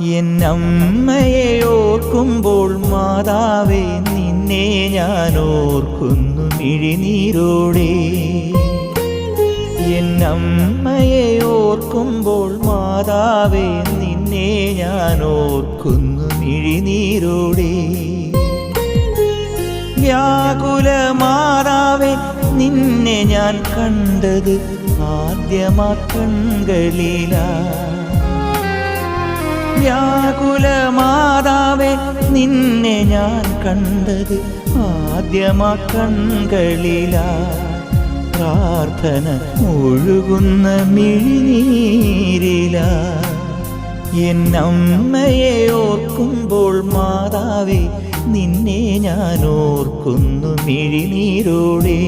എന്നമ്മയെ ഓർക്കുമ്പോൾ മാതാവേ നിന്നെ ഞാൻ ഓർക്കുന്നു മിഴിനീരോടെ. എന്നമ്മയെ ഓർക്കുമ്പോൾ മാതാവേ നിന്നെ ഞാൻ ഓർക്കുന്നു മിഴിനീരോടെ. വ്യാകുല മാതാവേ നിന്നെ ഞാൻ കണ്ടത് ആദ്യമാ കൺകളിലാ. വ്യാകുല മാതാവേ നിന്നെ ഞാൻ കണ്ടത് ആദ്യമാ കൺകളിലാ. പ്രാർത്ഥന ഒഴുകുന്ന മിഴിനീരില. എന്നമ്മയെ ഓർക്കുമ്പോൾ മാതാവേ നിന്നെ ഞാൻ ഓർക്കുന്നു മിഴിനീരോടെ.